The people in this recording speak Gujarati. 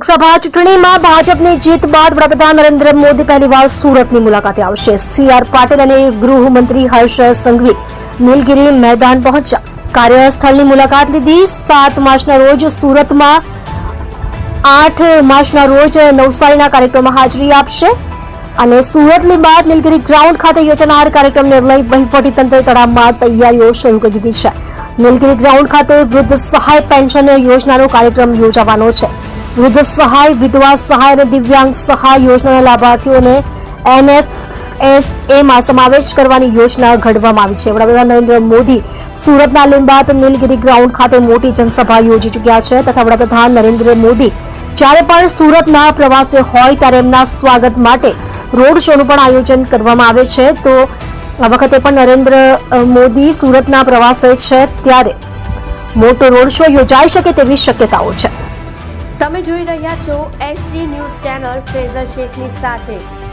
લોકસભા ચૂંટણીમાં ભાજપની જીત બાદ વડાપ્રધાન નરેન્દ્ર મોદી પહેલીવાર સુરતની મુલાકાતે આવશે. સી આર પાટીલ અને ગૃહમંત્રી હર્ષ સંઘવી નીલગીરી મેદાન પહોંચ્યા. કાર્યસ્થળની મુલાકાત લીધી. સાત માર્ચના રોજ સુરતમાં આઠ માર્ચના રોજ નવસારીના કાર્યક્રમમાં હાજરી આપશે. અને સુરતની બાદ નીલગીરી ગ્રાઉન્ડ ખાતે યોજાનાર કાર્યક્રમને લઈ વહીવટીતંત્ર તળાવમાં તૈયારીઓ શરૂ કરી દીધી છે. નીલગિરી ગ્રાઉન્ડ ખાતે વૃદ્ધ સહાય પેન્શન યોજનાનો કાર્યક્રમ યોજાવાનો છે. વૃદ્ધ સહાય, વિધવા સહાય અને દિવ્યાંગ સહાય યોજનાના લાભાર્થીઓને એનએફએસએમાં સમાવેશ કરવાની યોજના ઘડવામાં આવી છે. વડાપ્રધાન નરેન્દ્ર મોદી સુરતના લીંબાત નીલગીરી ગ્રાઉન્ડ ખાતે મોટી જનસભા યોજી ચૂક્યા છે તથા વડાપ્રધાન નરેન્દ્ર મોદી જ્યારે પણ સુરતના પ્રવાસે હોય ત્યારે એમના સ્વાગત માટે રોડ શોનું પણ આયોજન કરવામાં આવે છે. તો આ વખતે પણ નરેન્દ્ર મોદી સુરતના પ્રવાસે છે ત્યારે મોટો રોડ શો યોજાઈ શકે તેવી શક્યતાઓ છે. તમે જોઈ રહ્યા છો એસટી ન્યૂઝ ચેનલ ફેઝર શેખની સાથે.